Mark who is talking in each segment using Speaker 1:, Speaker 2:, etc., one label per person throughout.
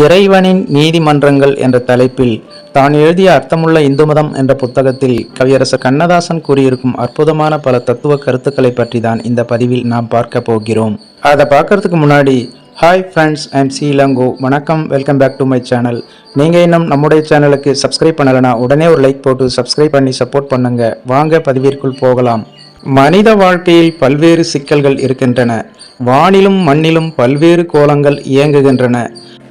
Speaker 1: இறைவனின் நீதிமன்றங்கள் என்ற தலைப்பில் தான் எழுதிய அர்த்தமுள்ள இந்து மதம் என்ற புத்தகத்தில் கவியரசர் கண்ணதாசன் கூறியிருக்கும் அற்புதமான பல தத்துவ கருத்துக்களை பற்றி தான் இந்த பதிவில் நாம் பார்க்க போகிறோம். அதை பார்க்கறதுக்கு முன்னாடி hi friends I'm C Ilango வணக்கம் welcome back to my channel நீங்கள் இன்னும் நம்முடைய சேனலுக்கு சப்ஸ்கிரைப் பண்ணலைன்னா உடனே ஒரு லைக் போட்டு சப்ஸ்கிரைப் பண்ணி சப்போர்ட் பண்ணுங்க. வாங்க பதிவிற்குள் போகலாம். மனித வாழ்க்கையில் பல்வேறு சிக்கல்கள் இருக்கின்றன. வானிலும் மண்ணிலும் பல்வேறு கோலங்கள் இயங்குகின்றன.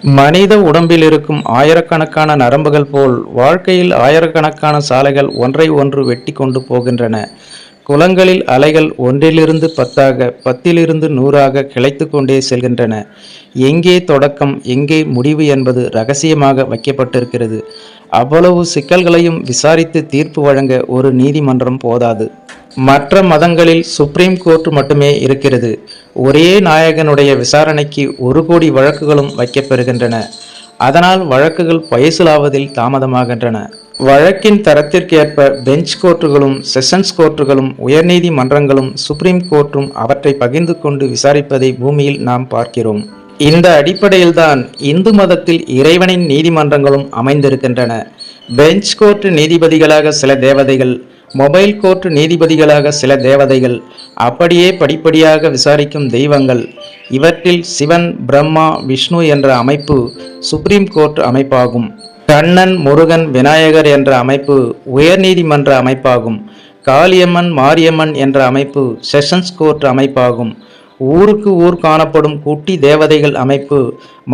Speaker 1: மனித உடம்பில் இருக்கும் ஆயிரக்கணக்கான நரம்புகள் போல் வாழ்க்கையில் ஆயிரக்கணக்கான சாலைகள் ஒன்றை ஒன்று வெட்டி கொண்டு போகின்றன. குளங்களில் அலைகள் ஒன்றிலிருந்து பத்தாக பத்திலிருந்து நூறாக கிளைத்து கொண்டே செல்கின்றன. எங்கே தொடக்கம் எங்கே முடிவு என்பது ரகசியமாக வைக்கப்பட்டிருக்கிறது. அவ்வளவு சிக்கல்களையும் விசாரித்து தீர்ப்பு வழங்க ஒரு நீதிமன்றம் போதாது. மற்ற மதங்களில் சுப்ரீம் கோர்ட் மட்டுமே இருக்கிறது. ஒரே நாயகனுடைய விசாரணைக்கு ஒரு கோடி வழக்குகளும் வைக்கப்பெறுகின்றன. அதனால் வழக்குகள் பயசிலாவதில் தாமதமாகின்றன. வழக்கின் தரத்திற்கேற்ப பெஞ்ச் கோர்ட்டுகளும் செஷன்ஸ் கோர்ட்டுகளும் உயர்நீதிமன்றங்களும் சுப்ரீம் கோர்ட்டும் அவற்றை பகிர்ந்து கொண்டு விசாரிப்பதை பூமியில் நாம் பார்க்கிறோம். இந்த அடிப்படையில்தான் இந்து மதத்தில் இறைவனின் நீதிமன்றங்களும் அமைந்திருக்கின்றன. பெஞ்ச் கோர்ட் நீதிபதிகளாக சில தேவதைகள் மொபைல் கோர்ட் நீதிபதிகளாக சில தேவதைகள் அப்படியே படிப்படியாக விசாரிக்கும் தெய்வங்கள் இவற்றில் சிவன் பிரம்மா விஷ்ணு என்ற அமைப்பு சுப்ரீம் கோர்ட் அமைப்பாகும். கண்ணன் முருகன் விநாயகர் என்ற அமைப்பு உயர்நீதிமன்ற அமைப்பாகும். காளியம்மன் மாரியம்மன் என்ற அமைப்பு செஷன்ஸ் கோர்ட் அமைப்பாகும். ஊருக்கு ஊர் காணப்படும் குட்டி தேவதைகள் அமைப்பு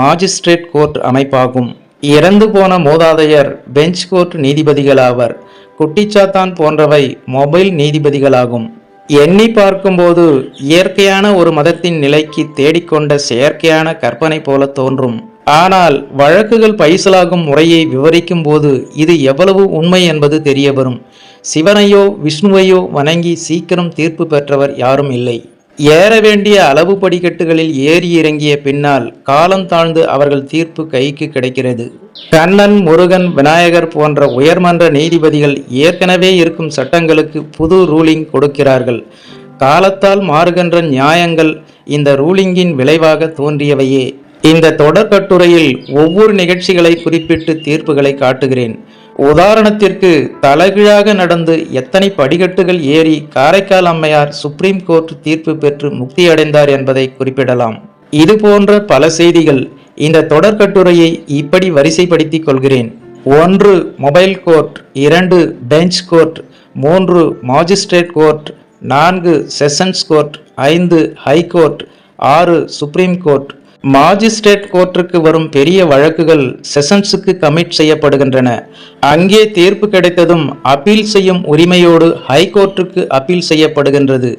Speaker 1: மாஜிஸ்ட்ரேட் கோர்ட் அமைப்பாகும். இறந்து போன மூதாதையர் பெஞ்ச் கோர்ட் நீதிபதிகளாவர் குட்டிச்சாத்தான் போன்றவை மொபைல் நீதிபதிகளாகும். எண்ணி பார்க்கும்போது இயற்கையான ஒரு மதத்தின் நிலைக்கு தேடிக்கொண்ட செயற்கையான கற்பனை போல தோன்றும். ஆனால் வழக்குகள் பைசலாகும் முறையை விவரிக்கும் போது இது எவ்வளவு உண்மை என்பது தெரியவரும். சிவனையோ விஷ்ணுவையோ வணங்கி சீக்கிரம் தீர்ப்பு பெற்றவர் யாரும் இல்லை. ஏற வேண்டிய அளவு படிக்கட்டுகளில் ஏறி இறங்கிய பின்னால் காலம் தாழ்ந்து அவர்கள் தீர்ப்பு கைக்கு கிடைக்கிறது. கண்ணன் முருகன் விநாயகர் போன்ற உயர்மன்ற நீதிபதிகள் ஏற்கனவே இருக்கும் சட்டங்களுக்கு புது ரூலிங் கொடுக்கிறார்கள். காலத்தால் மாறுகின்ற நியாயங்கள் இந்த ரூலிங்கின் விளைவாக தோன்றியவையே. இந்த தொடர் கட்டுரையில் ஒவ்வொரு நிகழ்ச்சிகளை குறிப்பிட்டு தீர்ப்புகளை காட்டுகிறேன். உதாரணத்திற்கு தலைகீழாக நடந்து எத்தனை படிக்கட்டுகள் ஏறி காரைக்கால் அம்மையார் சுப்ரீம் கோர்ட் தீர்ப்பு பெற்று முக்தியடைந்தார் என்பதை குறிப்பிடலாம். இது போன்ற பல செய்திகள் இந்த தொடர்கட்டுரையை இப்படி வரிசைப்படுத்திக் கொள்கிறேன். ஒன்று மொபைல் கோர்ட் இரண்டு பெஞ்ச் கோர்ட் மூன்று மாஜிஸ்ட்ரேட் கோர்ட் நான்கு செஷன்ஸ் கோர்ட் ஐந்து ஹை கோர்ட் ஆறு சுப்ரீம் கோர்ட் மாஜிஸ்ட்ரேட் கோர்ட்டுக்கு வரும் பெரிய வழக்குகள் செஷன்ஸுக்கு கமிட் செய்யப்படுகின்றன. அங்கே தீர்ப்பு கிடைத்ததும் அப்பீல் செய்யும் உரிமையோடு ஹைகோர்ட்டுக்கு அப்பீல் செய்யப்படுகின்றது.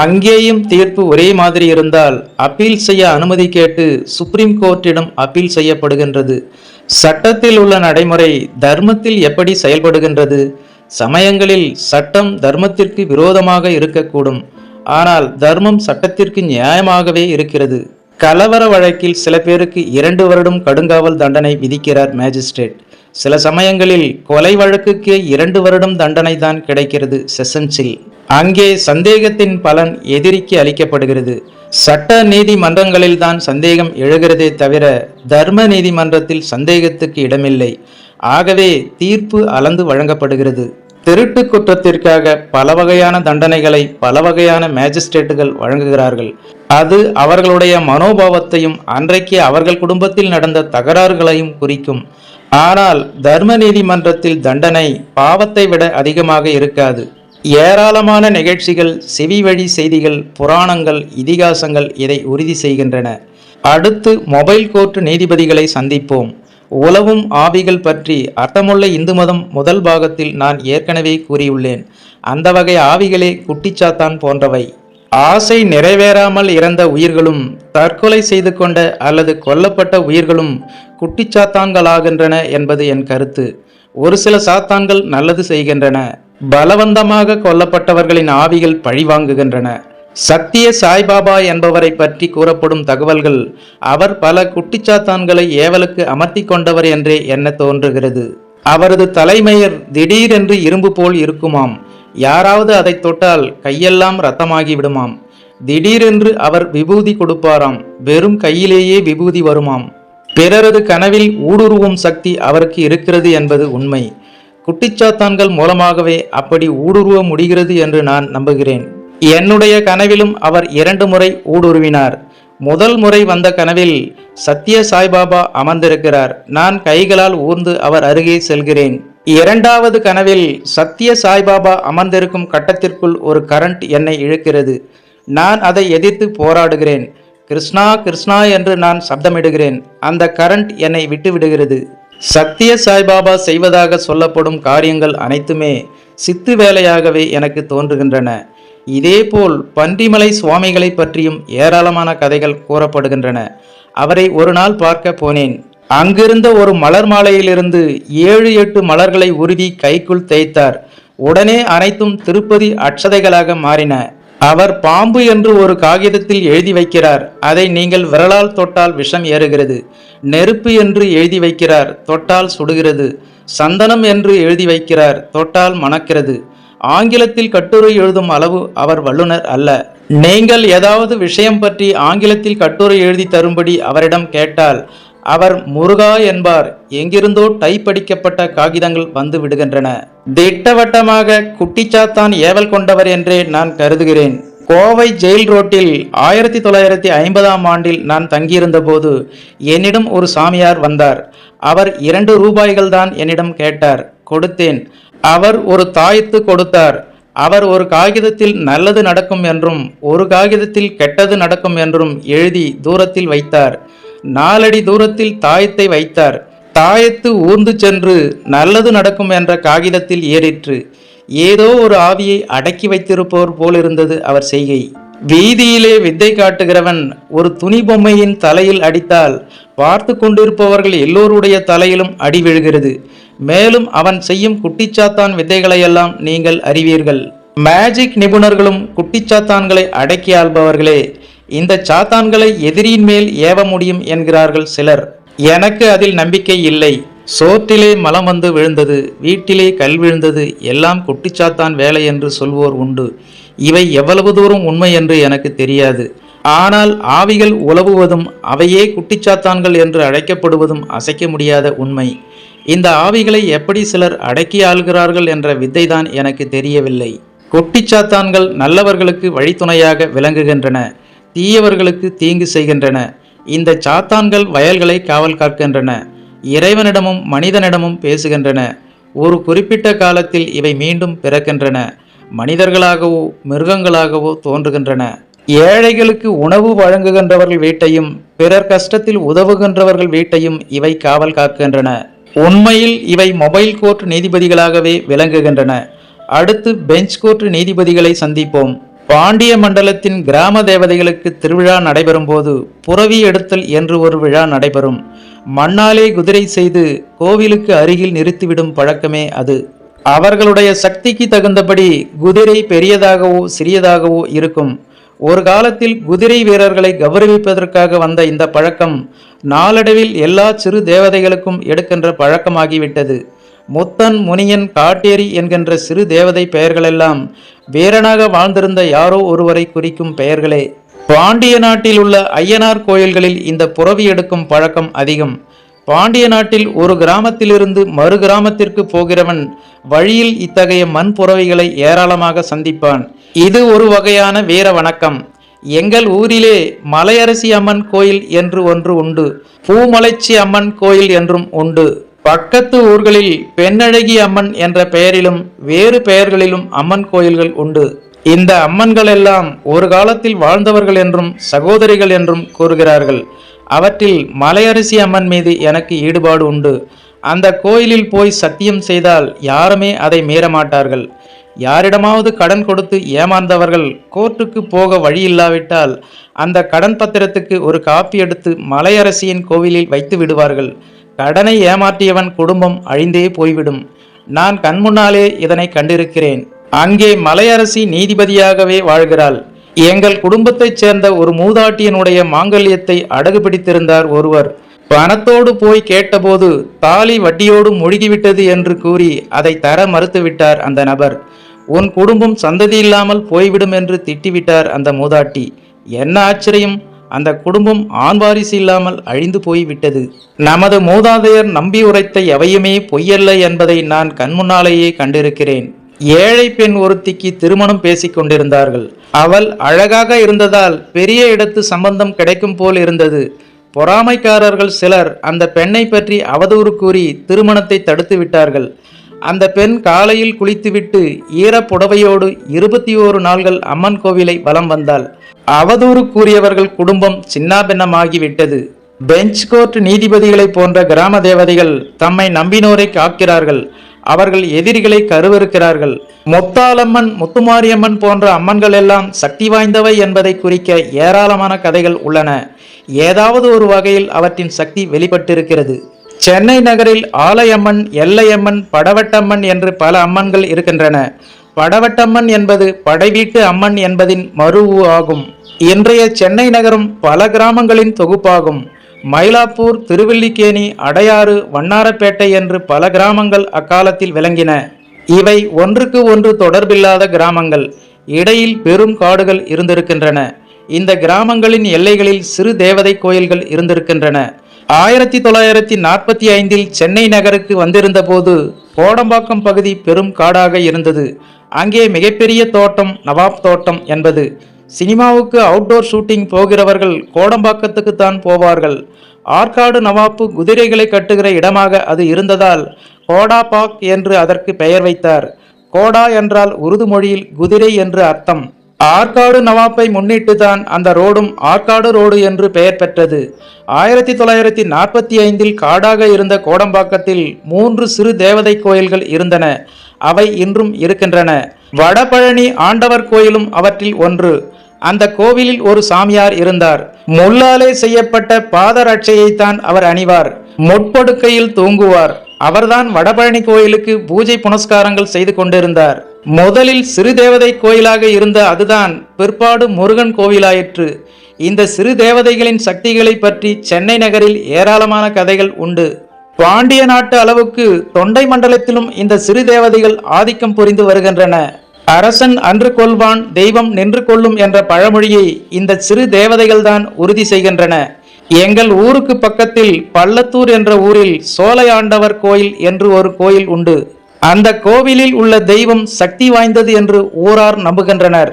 Speaker 1: அங்கேயும் தீர்ப்பு ஒரே மாதிரி இருந்தால் அப்பீல் செய்ய அனுமதி கேட்டு சுப்ரீம் கோர்ட்டிடம் அப்பீல் செய்யப்படுகின்றது. சட்டத்தில் உள்ள நடைமுறை தர்மத்தில் எப்படி செயல்படுகின்றது? சமயங்களில் சட்டம் தர்மத்திற்கு விரோதமாக இருக்கக்கூடும். ஆனால் தர்மம் சட்டத்திற்கு நியாயமாகவே இருக்கிறது. கலவர வழக்கில் சில பேருக்கு இரண்டு வருடம் கடுங்காவல் தண்டனை விதிக்கிறார் மேஜிஸ்ட்ரேட். சில சமயங்களில் கொலை வழக்குக்கே இரண்டு வருடம் தண்டனை தான் கிடைக்கிறது செஷன்ஸில் அங்கே சந்தேகத்தின் பலன் எதிரிக்கு அளிக்கப்படுகிறது. சட்ட நீதிமன்றங்களில் தான் சந்தேகம் எழுகிறதே தவிர தர்ம நீதிமன்றத்தில் சந்தேகத்துக்கு இடமில்லை. ஆகவே தீர்ப்பு அளந்து வழங்கப்படுகிறது. திருட்டு குற்றத்திற்காக பல வகையான தண்டனைகளை பல வகையான மேஜிஸ்ட்ரேட்டுகள் வழங்குகிறார்கள். அது அவர்களுடைய மனோபாவத்தையும் அன்றைக்கு அவர்கள் குடும்பத்தில் நடந்த தகராறுகளையும் குறிக்கும். ஆனால் தர்ம நீதிமன்றத்தில் தண்டனை பாவத்தை விட அதிகமாக இருக்காது. ஏராளமான நிகழ்ச்சிகள் செவி வழி செய்திகள் புராணங்கள் இதிகாசங்கள் இதை உறுதி செய்கின்றன. அடுத்து மொபைல் கோர்ட் நீதிபதிகளை சந்திப்போம். உலவும் ஆவிகள் பற்றி அர்த்தமுள்ள இந்து மதம் முதல் பாகத்தில் நான் ஏற்கனவே கூறியுள்ளேன். அந்த வகை ஆவிகளே குட்டிச்சாத்தான் போன்றவை. ஆசை நிறைவேறாமல் இறந்த உயிர்களும் தற்கொலை செய்து கொண்ட அல்லது கொல்லப்பட்ட உயிர்களும் குட்டிச்சாத்தான்களாகின்றன என்பது என் கருத்து. ஒரு சில சாத்தான்கள் நல்லது செய்கின்றன. பலவந்தமாக கொல்லப்பட்டவர்களின் ஆவிகள் பழிவாங்குகின்றன சத்திய சாய்பாபா என்பவரை பற்றி கூறப்படும் தகவல்கள் அவர் பல குட்டிச்சாத்தான்களை ஏவலுக்கு அமர்த்தி கொண்டவர் என்றே எண்ண தோன்றுகிறது. அவரது தலைமையர் திடீரென்று இரும்பு போல் இருக்குமாம். யாராவது அதை தொட்டால் கையெல்லாம் ரத்தமாகி விடுமாம். திடீரென்று அவர் விபூதி கொடுப்பாராம். வெறும் கையிலேயே விபூதி வருமாம். பிறரது கனவில் ஊடுருவும் சக்தி அவருக்கு இருக்கிறது என்பது உண்மை. குட்டிச்சாத்தான்கள் மூலமாகவே அப்படி ஊடுருவ முடிகிறது என்று நான் நம்புகிறேன். என்னுடைய கனவிலும் அவர் இரண்டு முறை ஊடுருவினார். முதல் முறை வந்த கனவில் சத்ய சாய்பாபா அமர்ந்திருக்கிறார். நான் கைகளால் ஊர்ந்து அவர் அருகே செல்கிறேன். இரண்டாவது கனவில் சத்ய சாய்பாபா அமர்ந்திருக்கும் கட்டத்திற்குள் ஒரு கரண்ட் என்னை இழுக்கிறது. நான் அதை எதிர்த்து போராடுகிறேன். கிருஷ்ணா கிருஷ்ணா என்று நான் சப்தமிடுகிறேன். அந்த கரண்ட் என்னை விட்டுவிடுகிறது. சத்திய சாய்பாபா செய்வதாக சொல்லப்படும் காரியங்கள் அனைத்துமே சித்து வேலையாகவே எனக்கு தோன்றுகின்றன. இதேபோல் பன்றிமலை சுவாமிகளை பற்றியும் ஏராளமான கதைகள் கூறப்படுகின்றன. அவரை ஒரு நாள் பார்க்க போனேன். அங்கிருந்த ஒரு மலர் மாலையிலிருந்து ஏழு எட்டு மலர்களை உருவி கைக்குள் தேய்த்தார். உடனே அனைத்தும் திருப்பதி அட்சதைகளாக மாறின. அவர் பாம்பு என்று ஒரு காகிதத்தில் எழுதி வைக்கிறார். அதை நீங்கள் விரலால் தொட்டால் விஷம் ஏறுகிறது. நெருப்பு என்று எழுதி வைக்கிறார். தொட்டால் சுடுகிறது. சந்தனம் என்று எழுதி வைக்கிறார். தொட்டால் மணக்கிறது. ஆங்கிலத்தில் கட்டுரை எழுதும் அளவு அவர் வல்லுனர் அல்ல. நீங்கள் ஏதாவது விஷயம் பற்றி ஆங்கிலத்தில் கட்டுரை எழுதி தரும்படி அவரிடம் கேட்டால் அவர் முருகா என்பார். எங்கிருந்தோ டைப் அடிக்கப்பட்ட காகிதங்கள் வந்து விடுகின்றன. திட்டவட்டமாக குட்டிச்சாத்தான் ஏவல் கொண்டவர் என்றே நான் கருதுகிறேன். கோவை ஜெயில் ரோட்டில் ஆயிரத்தி தொள்ளாயிரத்தி ஐம்பதாம் ஆண்டில் நான் தங்கியிருந்த போது என்னிடம் ஒரு சாமியார் வந்தார். அவர் இரண்டு ரூபாய்கள் தான் என்னிடம் கேட்டார். கொடுத்தேன். அவர் ஒரு தாயத்து கொடுத்தார். அவர் ஒரு காகிதத்தில் நல்லது நடக்கும் என்றும் ஒரு காகிதத்தில் கெட்டது நடக்கும் என்றும் எழுதி தூரத்தில் வைத்தார். நாலடி தூரத்தில் தாயத்தை வைத்தார். தாயத்து ஊர்ந்து சென்று நல்லது நடக்கும் என்ற காகிதத்தில் ஏறிற்று. ஏதோ ஒரு ஆவியை அடக்கி வைத்திருப்பவர் போலிருந்தது அவர் செய்கை. வீதியிலே வித்தை காட்டுகிறவன் ஒரு துணி பொம்மையின் தலையில் அடித்தால் பார்த்து கொண்டிருப்பவர்கள் எல்லோருடைய தலையிலும் அடி விழுகிறது. மேலும் அவன் செய்யும் குட்டிச்சாத்தான் வித்தைகளையெல்லாம் நீங்கள் அறிவீர்கள். மேஜிக் நிபுணர்களும் குட்டிச்சாத்தான்களை அடக்கி ஆள்பவர்களே இந்த சாத்தான்களை எதிரியின் மேல் ஏவ முடியும் என்கிறார்கள் சிலர். எனக்கு அதில் நம்பிக்கை இல்லை. சோற்றிலே மலம் வந்து விழுந்தது வீட்டிலே கல் விழுந்தது எல்லாம் குட்டிச்சாத்தான் வேலை என்று சொல்வோர் உண்டு. இவை எவ்வளவு தூரம் உண்மை என்று எனக்கு தெரியாது. ஆனால் ஆவிகள் உலவுவதும் அவையே குட்டிச்சாத்தான்கள் என்று அழைக்கப்படுவதும் அசைக்க முடியாத உண்மை. இந்த ஆவிகளை எப்படி சிலர் அடக்கி ஆள்கிறார்கள் என்ற வித்தைதான் எனக்கு தெரியவில்லை. குட்டிச்சாத்தான்கள் நல்லவர்களுக்கு வழித்துணையாக விளங்குகின்றன. தீயவர்களுக்கு தீங்கு செய்கின்றன. இந்த சாத்தான்கள் வயல்களை காவல் காக்கின்றன. இறைவனிடமும் மனிதனிடமும் பேசுகின்றன. ஒரு குறிப்பிட்ட காலத்தில் இவை மீண்டும் பிறக்கின்றன. மனிதர்களாகவோ மிருகங்களாகவோ தோன்றுகின்றன. ஏழைகளுக்கு உணவு வழங்குகின்றவர்கள் வீட்டையும் பிறர் கஷ்டத்தில் உதவுகின்றவர்கள் வீட்டையும் இவை காவல் காக்கின்றன. உண்மையில் இவை மொபைல் கோர்ட் நீதிபதிகளாகவே விளங்குகின்றன. அடுத்து பெஞ்ச் கோர்ட் நீதிபதிகளை சந்திப்போம். பாண்டிய மண்டலத்தின் கிராம தேவதைகளுக்கு திருவிழா நடைபெறும் போது புறவி எடுத்தல் என்று ஒரு விழா நடைபெறும். மண்ணாலே குதிரை செய்து கோவிலுக்கு அருகில் நிறுத்திவிடும் பழக்கமே அது. அவர்களுடைய சக்திக்கு தகுந்தபடி குதிரை பெரியதாகவோ சிறியதாகவோ இருக்கும். ஒரு காலத்தில் குதிரை வீரர்களை கௌரவிப்பதற்காக வந்த இந்த பழக்கம் நாளடைவில் எல்லா சிறு தேவதைகளுக்கும் எடுக்கின்ற பழக்கமாகிவிட்டது. முத்தன் முனியன் காட்டேரி என்கின்ற சிறு தேவதை பெயர்களெல்லாம் வீரனாக வாழ்ந்திருந்த யாரோ ஒருவரை குறிக்கும் பெயர்களே. பாண்டிய நாட்டில் உள்ள ஐயனார் கோயில்களில் இந்த புறவி எடுக்கும் பழக்கம் அதிகம். பாண்டிய நாட்டில் ஒரு கிராமத்திலிருந்து மறு கிராமத்திற்கு போகிறவன் வழியில் இத்தகைய மண் புறவைகளை ஏராளமாக சந்திப்பான். இது ஒரு வகையான வீர வணக்கம். எங்கள் ஊரிலே மலையரசி அம்மன் கோயில் என்று ஒன்று உண்டு. பூமலைச்சி அம்மன் கோயில் என்றும் உண்டு. பக்கத்து ஊர்களில் பெண்ணழகி அம்மன் என்ற பெயரிலும் வேறு பெயர்களிலும் அம்மன் கோயில்கள் உண்டு. இந்த அம்மன்கள் எல்லாம் ஒரு காலத்தில் வாழ்ந்தவர்கள் என்றும் சகோதரிகள் என்றும் கூறுகிறார்கள். அவற்றில் மலையரசி அம்மன் மீது எனக்கு ஈடுபாடு உண்டு. அந்த கோயிலில் போய் சத்தியம் செய்தால் யாருமே அதை மீறமாட்டார்கள். யாரிடமாவது கடன் கொடுத்து ஏமாந்தவர்கள் கோர்ட்டுக்கு போக வழி இல்லாவிட்டால் அந்த கடன் பத்திரத்துக்கு ஒரு காப்பி எடுத்து மலையரசியின் கோவிலில் வைத்து விடுவார்கள். கடனை ஏமாற்றியவன் குடும்பம் அழிந்தே போய்விடும். நான் கண்முன்னாலே இதனை கண்டிருக்கிறேன். அங்கே மலையரசி நீதிபதியாகவே வாழ்கிறாள். எங்கள் குடும்பத்தைச் சேர்ந்த ஒரு மூதாட்டியனுடைய மாங்கல்யத்தை அடகு பிடித்திருந்தார் ஒருவர். பணத்தோடு போய் கேட்டபோது தாலி வட்டியோடு முழுகிவிட்டது என்று கூறி அதை தர மறுத்துவிட்டார் அந்த நபர். உன் குடும்பம் சந்ததி இல்லாமல் போய்விடும் என்று திட்டிவிட்டார் அந்த மூதாட்டி. என்ன ஆச்சரியம்? அந்த குடும்பம் ஆண் வாரிசு இல்லாமல் அழிந்து போய்விட்டது. நமது மூதாதையர் நம்பி உரைத்த எவையுமே பொய்யல்ல என்பதை நான் கண்முன்னாலேயே கண்டிருக்கிறேன். ஏழை பெண் ஒருத்திக்கு திருமணம் பேசிக் கொண்டிருந்தார்கள். அவள் அழகாக இருந்ததால் பெரிய இடத்து சம்பந்தம் கிடைக்கும் போல் இருந்தது. பொறாமைக்காரர்கள் சிலர் அந்த பெண்ணை பற்றி அவதூறு கூறி திருமணத்தை தடுத்து விட்டார்கள். அந்த பெண் காலையில் குளித்துவிட்டு ஈரப்புடவையோடு இருபத்தி ஓரு நாள்கள் அம்மன் கோவிலை வலம் வந்தாள். அவதூறு கூறியவர்கள் குடும்பம் சின்னாபின்னமாகிவிட்டது. பெஞ்ச் கோர்ட் நீதிபதிகளைப் போன்ற கிராம தேவதைகள் தம்மை நம்பினோரை காக்கிறார்கள். அவர்கள் எதிரிகளை கருவறுக்கிறார்கள். மொத்தாலம்மன் முத்துமாரியம்மன் போன்ற அம்மன்கள் எல்லாம் சக்தி வாய்ந்தவை என்பதை குறிக்க ஏராளமான கதைகள் உள்ளன. ஏதாவது ஒரு வகையில் அவற்றின் சக்தி வெளிப்பட்டிருக்கிறது. சென்னை நகரில் ஆலையம்மன் எல்லையம்மன் படவட்டம்மன் என்று பல அம்மன்கள் இருக்கின்றன. படவட்டம்மன் என்பது படைவீட்டு அம்மன் என்பதின் மறுவு ஆகும். இன்றைய சென்னை நகரம் பல கிராமங்களின் தொகுப்பாகும். மயிலாப்பூர் திருவல்லிக்கேணி அடையாறு வண்ணாரப்பேட்டை என்று பல கிராமங்கள் அக்காலத்தில் விளங்கின. இவை ஒன்றுக்கு ஒன்று தொடர்பில்லாத கிராமங்கள். இடையில் பெரும் காடுகள் இருந்திருக்கின்றன. இந்த கிராமங்களின் எல்லைகளில் சிறு தேவதை கோயில்கள் இருந்திருக்கின்றன. ஆயிரத்தி தொள்ளாயிரத்தி நாற்பத்தி ஐந்தில் சென்னை நகருக்கு வந்திருந்த போது கோடம்பாக்கம் பகுதி பெரும் காடாக இருந்தது. அங்கே மிகப்பெரிய தோட்டம் நவாப் தோட்டம் என்பது. சினிமாவுக்கு அவுட்டோர் ஷூட்டிங் போகிறவர்கள் கோடம்பாக்கத்துக்கு தான் போவார்கள். ஆற்காடு நவாப்பு குதிரைகளை கட்டுகிற இடமாக அது இருந்ததால் கோடா பாக் என்று அதற்கு பெயர் வைத்தார். கோடா என்றால் உருது மொழியில் குதிரை என்று அர்த்தம். ஆற்காடு நவாப்பை முன்னிட்டு தான் அந்த ரோடும் ஆற்காடு ரோடு என்று பெயர் பெற்றது. ஆயிரத்தி தொள்ளாயிரத்தி நாற்பத்தி ஐந்தில் காடாக இருந்த கோடம்பாக்கத்தில் மூன்று சிறு தேவதை கோயில்கள் இருந்தன. அவை இன்றும் இருக்கின்றன. வடபழனி ஆண்டவர் கோயிலும் அவற்றில் ஒன்று. அந்த கோவிலில் ஒரு சாமியார் இருந்தார். முள்ளாலே செய்யப்பட்ட பாதரட்சையைத்தான் அவர் அணிவார். முட்படுக்கையில் தூங்குவார். அவர்தான் வடபழனி கோயிலுக்கு பூஜை புனஸ்காரங்கள் செய்து கொண்டிருந்தார். முதலில் சிறு தேவதை கோயிலாக இருந்த அதுதான் பிற்பாடு முருகன் கோவிலாயிற்று. இந்த சிறு தேவதைகளின் சக்திகளை பற்றி சென்னை நகரில் ஏராளமான கதைகள் உண்டு. பாண்டிய நாட்டு அளவுக்கு தொண்டை மண்டலத்திலும் இந்த சிறு தேவதைகள் ஆதிக்கம் புரிந்து வருகின்றன. அரசன் அன்று கொள்வான் தெய்வம் நின்று கொள்ளும் என்ற பழமொழியை இந்த சிறு தேவதைகள்தான் உறுதி செய்கின்றன. எங்கள் ஊருக்கு பக்கத்தில் பள்ளத்தூர் என்ற ஊரில் சோலையாண்டவர் கோயில் என்று ஒரு கோயில் உண்டு. அந்த கோவிலில் உள்ள தெய்வம் சக்தி வாய்ந்தது என்று ஊரார் நம்புகின்றனர்.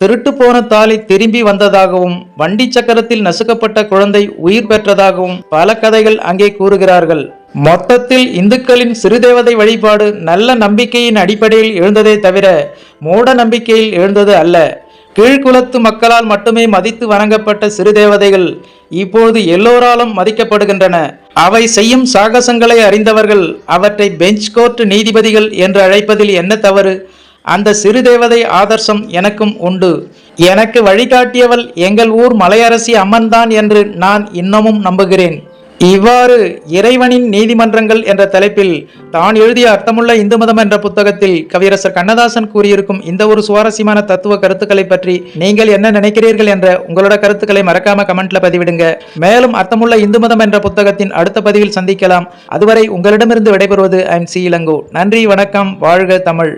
Speaker 1: திருட்டு போன தாலி திரும்பி வந்ததாகவும் வண்டி சக்கரத்தில் நசுக்கப்பட்ட குழந்தை உயிர் பெற்றதாகவும் பல கதைகள் அங்கே கூறுகிறார்கள். மொத்தத்தில் இந்துக்களின் சிறுதேவதை வழிபாடு நல்ல நம்பிக்கையின் அடிப்படையில் எழுந்ததே தவிர மூட நம்பிக்கையில் எழுந்தது அல்ல. கீழ்குலத்து மக்களால் மட்டுமே மதித்து வணங்கப்பட்ட சிறு தேவதைகள் இப்போது எல்லோராலும் மதிக்கப்படுகின்றன. அவை செய்யும் சாகசங்களை அறிந்தவர்கள் அவற்றை பெஞ்ச் கோர்ட் நீதிபதிகள் என்று அழைப்பதில் என்ன தவறு? அந்த சிறு தேவதை ஆதர்சம் எனக்கும் உண்டு. எனக்கு வழிகாட்டியவள் எங்கள் ஊர் மலையரசி அம்மன்தான் என்று நான் இன்னமும் நம்புகிறேன். இவ்வாறு இறைவனின் நீதிமன்றங்கள் என்ற தலைப்பில் தான் எழுதிய அர்த்தமுள்ள இந்து மதம் என்ற புத்தகத்தில் கவியரசர் கண்ணதாசன் கூறியிருக்கும் இந்த ஒரு சுவாரஸ்யமான தத்துவ கருத்துக்களை பற்றி நீங்கள் என்ன நினைக்கிறீர்கள் என்ற உங்களோட கருத்துக்களை மறக்காம கமெண்ட்ல பதிவிடுங்க. மேலும் அர்த்தமுள்ள இந்து மதம் என்ற புத்தகத்தின் அடுத்த பதிவில் சந்திக்கலாம். அதுவரை உங்களிடமிருந்து விடைபெறுவது ஐம் சி இளங்கோ. நன்றி வணக்கம் வாழ்க தமிழ்.